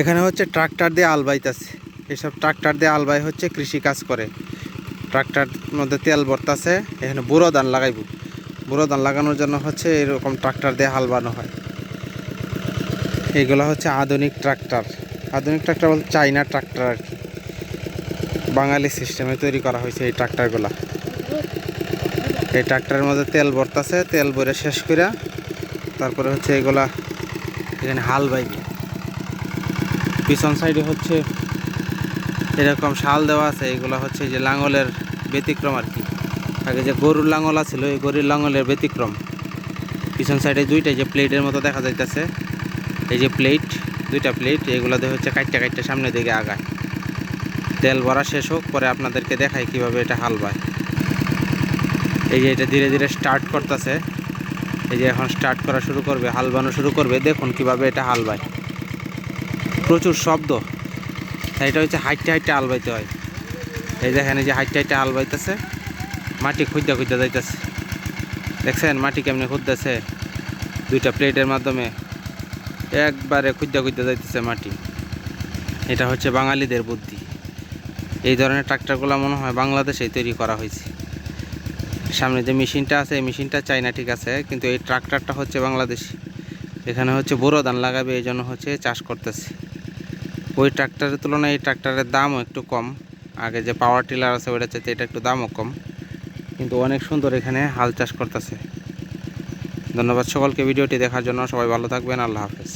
এখানে হচ্ছে ট্রাক্টর দিয়ে আলবাইতেছে এসব ট্রাক্টর দিয়ে আলবাই হচ্ছে কৃষি কাজ করে। ট্রাক্টর মধ্যে তেল ভরতাছে, এখানে বুড়ো ধান লাগাইব। বুড়ো ধান লাগানোর জন্য হচ্ছে এরকম ট্রাক্টর দিয়ে হাল বানো হয়। এগুলো হচ্ছে আধুনিক ট্রাক্টর। আধুনিক ট্রাক্টর বলতে চাইনা ট্রাক্টর আর কি। বাঙালি সিস্টেমে তৈরি করা হয়েছে এই ট্রাক্টরগুলা। এই ট্রাক্টরের মধ্যে তেল ভরতাছে, তেল ভরে শেষ করে তারপরে হচ্ছে এগুলা এখানে হাল বাইবে। পিছন সাইডে হচ্ছে এরকম শাল দেওয়া আছে, এগুলো হচ্ছে যে লাঙলের ব্যতিক্রম আর কি। আগে যে গরুর লাঙল আছিল, এই গরুর লাঙলের ব্যতিক্রম। পিছন সাইডে দুইটা যে প্লেটের মতো দেখা যাইতেছে। এই যে প্লেট, দুইটা প্লেট এগুলোতে হচ্ছে কাটটা কাটটা সামনের দিকে আগায়। তেল ভরা শেষ হোক, পরে আপনাদেরকে দেখাই কীভাবে এটা হাল বায়। এই যে এটা ধীরে ধীরে স্টার্ট করতেছে। এই যে এখন স্টার্ট করা শুরু করবে, হাল বানো শুরু করবে, দেখুন কীভাবে এটা হাল বায়। প্রচুর শব্দ। এটা হচ্ছে হাইটে হাইটে আল বাইতে হয়। এই দেখেন এই যে হাইটে হাইটে আল বাইতেছে, মাটি খুঁজতে খুঁজতে যাইতেছে। দেখছেন, মাটি কেমনি খুঁজতেছে দুইটা প্লেটের মাধ্যমে একবারে খুঁজতে খুঁজতে যাইতেছে মাটি। এটা হচ্ছে বাঙালিদের বুদ্ধি। এই ধরনের ট্রাক্টরগুলো মনে হয় বাংলাদেশেই তৈরি করা হয়েছে। সামনে যে মেশিনটা আছে, এই মেশিনটা চাইনা ঠিক আছে, কিন্তু এই ট্রাক্টরটা হচ্ছে বাংলাদেশি। এখানে হচ্ছে বোরো ধান লাগাবে, এই জন্য হচ্ছে চাষ করতেছে। ওই ট্রাক্টারের তুলনায় এই ট্রাক্টরের দামও একটু কম। আগে যে পাওয়ার টিলার আছে ওইটা চাইতে এটা একটু দামও কম। কিন্তু অনেক সুন্দর এখানে হাল চাষ করতেছে। ধন্যবাদ সকলকে ভিডিওটি দেখার জন্য। সবাই ভালো থাকবেন। আল্লাহ হাফেজ।